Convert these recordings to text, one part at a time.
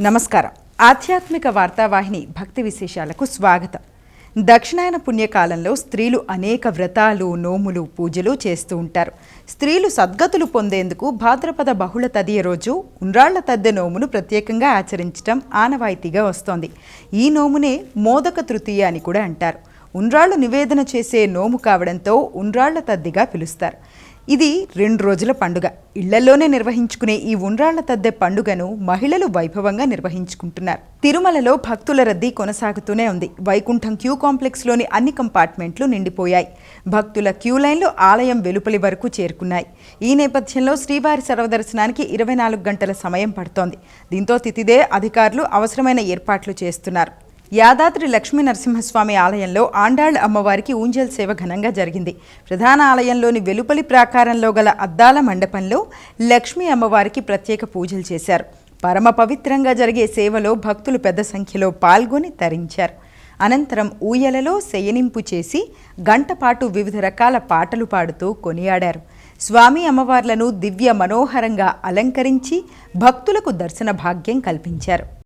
నమస్కారం. ఆధ్యాత్మిక వార్తావాహిని భక్తి విశేషాలకు స్వాగతం. దక్షిణాయన పుణ్యకాలంలో స్త్రీలు అనేక వ్రతాలు నోములు పూజలు చేస్తూ ఉంటారు. స్త్రీలు సద్గతులు పొందేందుకు భాద్రపద బహుళ తదియ రోజు ఉండ్రాళ్ళ తద్దె నోమును ప్రత్యేకంగా ఆచరించడం ఆనవాయితీగా వస్తోంది. ఈ నోమునే మోదక తృతీయ అని కూడా అంటారు. ఉండ్రాళ్ళు నివేదన చేసే నోము కావడంతో ఉండ్రాళ్ళ తద్దిగా పిలుస్తారు. ఇది రెండు రోజుల పండుగ. ఇళ్ళలోనే నిర్వహించుకునే ఈ ఉండ్రాళ్ళ తద్దె పండుగను మహిళలు వైభవంగా నిర్వహించుకుంటున్నారు. తిరుమలలో భక్తుల రద్దీ కొనసాగుతూనే ఉంది. వైకుంఠం క్యూ కాంప్లెక్స్లోని అన్ని కంపార్ట్మెంట్లు నిండిపోయాయి. భక్తుల క్యూ లైన్లు ఆలయం వెలుపలి వరకు చేరుకున్నాయి. ఈ నేపథ్యంలో శ్రీవారి సర్వదర్శనానికి ఇరవై నాలుగు గంటల సమయం పడుతోంది. దీంతో తితిదే అధికారులు అవసరమైన ఏర్పాట్లు చేస్తున్నారు. యాదాద్రి లక్ష్మీ నరసింహస్వామి ఆలయంలో ఆండాళ్ అమ్మవారికి ఊంజల్ సేవ ఘనంగా జరిగింది. ప్రధాన ఆలయంలోని వెలుపలి ప్రాకారంలో గల అద్దాల మండపంలో లక్ష్మీ అమ్మవారికి ప్రత్యేక పూజలు చేశారు. పరమ పవిత్రంగా జరిగే సేవలో భక్తులు పెద్ద సంఖ్యలో పాల్గొని తరించారు. అనంతరం ఊయలలో శయనింపు చేసి గంటపాటు వివిధ రకాల పాటలు పాడుతూ కొనియాడారు. స్వామి అమ్మవార్లను దివ్య మనోహరంగా అలంకరించి భక్తులకు దర్శన భాగ్యం కల్పించారు.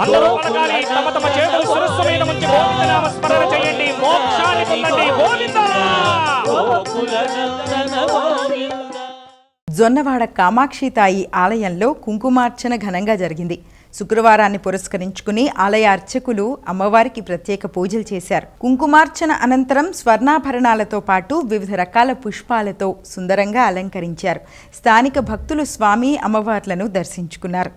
అందరూ పలకాలి. తమ తమ చేతులు మీద స్మరణ చేయండి. మోక్షాన్ని పొందండి. గోవింద. జొన్నవాడ కామాక్షి తాయి ఆలయంలో కుంకుమార్చన ఘనంగా జరిగింది. శుక్రవారాన్ని పురస్కరించుకుని ఆలయ అర్చకులు అమ్మవారికి ప్రత్యేక పూజలు చేశారు. కుంకుమార్చన అనంతరం స్వర్ణాభరణాలతో పాటు వివిధ రకాల పుష్పాలతో సుందరంగా అలంకరించారు. స్థానిక భక్తులు స్వామి అమ్మవార్లను దర్శించుకున్నారు.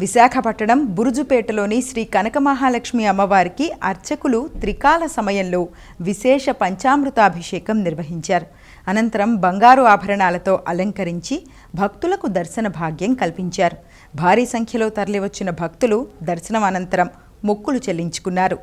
విశాఖపట్టణం బురుజుపేటలోని శ్రీ కనక మహాలక్ష్మి అమ్మవారికి అర్చకులు త్రికాల సమయంలో విశేష పంచామృతాభిషేకం నిర్వహించారు. అనంతరం బంగారు ఆభరణాలతో అలంకరించి భక్తులకు దర్శన భాగ్యం కల్పించారు. భారీ సంఖ్యలో తరలివచ్చిన భక్తులు దర్శనం అనంతరం మొక్కులు చెల్లించుకున్నారు.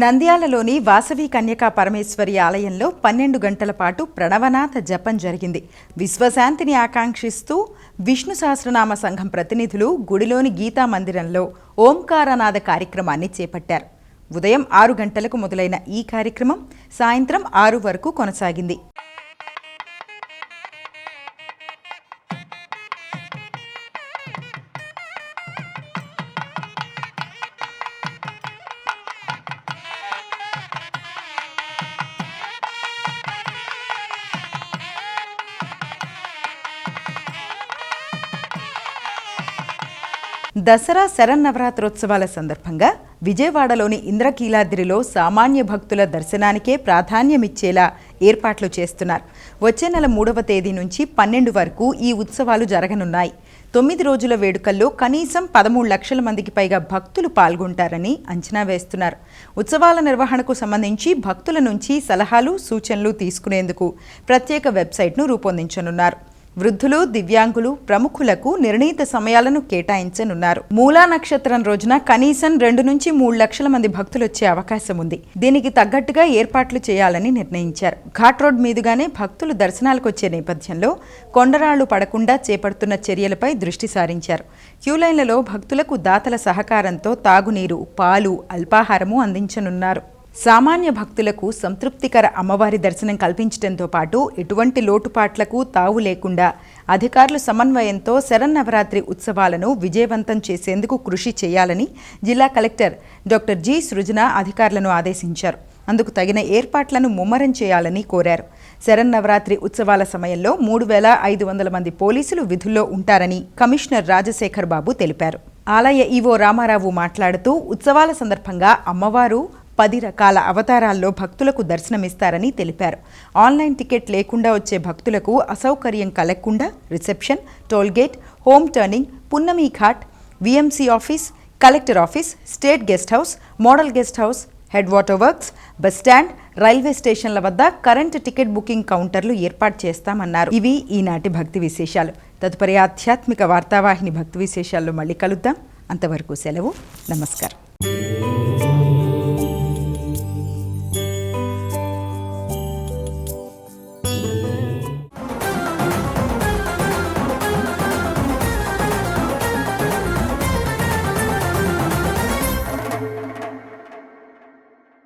నంద్యాలలోని వాసవి కన్యకా పరమేశ్వరి ఆలయంలో పన్నెండు గంటల పాటు ప్రణవనాథ జపం జరిగింది. విశ్వశాంతిని ఆకాంక్షిస్తూ విష్ణు సహస్రనామ సంఘం ప్రతినిధులు గుడిలోని గీతా మందిరంలో ఓంకారనాథ కార్యక్రమాన్ని చేపట్టారు. ఉదయం ఆరు గంటలకు మొదలైన ఈ కార్యక్రమం సాయంత్రం ఆరు వరకు కొనసాగింది. దసరా శరన్నవరాత్రోత్సవాల సందర్భంగా విజయవాడలోని ఇంద్రకీలాద్రిలో సామాన్య భక్తుల దర్శనానికే ప్రాధాన్యమిచ్చేలా ఏర్పాట్లు చేస్తున్నారు. వచ్చే నెల మూడవ తేదీ నుంచి పన్నెండు వరకు ఈ ఉత్సవాలు జరగనున్నాయి. తొమ్మిది రోజుల వేడుకల్లో కనీసం పదమూడు లక్షల మందికి పైగా భక్తులు పాల్గొంటారని అంచనా వేస్తున్నారు. ఉత్సవాల నిర్వహణకు సంబంధించి భక్తుల నుంచి సలహాలు సూచనలు తీసుకునేందుకు ప్రత్యేక వెబ్సైట్ను రూపొందించనున్నారు. వృద్ధులు దివ్యాంగులు ప్రముఖులకు నిర్ణీత సమయాలను కేటాయించనున్నారు. మూలా నక్షత్రం రోజున కనీసం రెండు నుంచి మూడు లక్షల మంది భక్తులు వచ్చే అవకాశం ఉంది. దీనికి తగ్గట్టుగా ఏర్పాట్లు చేయాలని నిర్ణయించారు. ఘాట్ రోడ్ మీదుగానే భక్తులు దర్శనాలకు వచ్చే నేపథ్యంలో కొండరాళ్ళు పడకుండా చేపడుతున్న చర్యలపై దృష్టి సారించారు. క్యూలైన్లలో భక్తులకు దాతల సహకారంతో తాగునీరు పాలు అల్పాహారము అందించనున్నారు. సామాన్య భక్తులకు సంతృప్తికర అమ్మవారి దర్శనం కల్పించడంతో పాటు ఎటువంటి లోటుపాట్లకు తావు లేకుండా అధికారులు సమన్వయంతో శరన్నవరాత్రి ఉత్సవాలను విజయవంతం చేసేందుకు కృషి చేయాలని జిల్లా కలెక్టర్ డాక్టర్ జి సృజన అధికారులను ఆదేశించారు. అందుకు తగిన ఏర్పాట్లను ముమ్మరం చేయాలని కోరారు. శరన్నవరాత్రి ఉత్సవాల సమయంలో మూడు వేల ఐదు వందల మంది పోలీసులు విధుల్లో ఉంటారని కమిషనర్ రాజశేఖర్ బాబు తెలిపారు. ఆలయ ఈవో రామారావు మాట్లాడుతూ ఉత్సవాల సందర్భంగా అమ్మవారు పది రకాల అవతారాల్లో భక్తులకు దర్శనమిస్తారని తెలిపారు. ఆన్లైన్ టికెట్ లేకుండా వచ్చే భక్తులకు అసౌకర్యం కలగకుండా reception tollgate home turning Punnami Ghat VMC office collector office state guest house model guest house head water works bus stand railway స్టేషన్ల వద్ద కరెంట్ టికెట్ బుకింగ్ కౌంటర్లు ఏర్పాటు చేస్తామన్నారు. ఇవి ఈనాటి భక్తి విశేషాలు. తదుపరి ఆధ్యాత్మిక వార్తావాహిని భక్తి విశేషాల్లో మళ్ళీ కలుద్దాం. అంతవరకు సెలవు. నమస్కారం.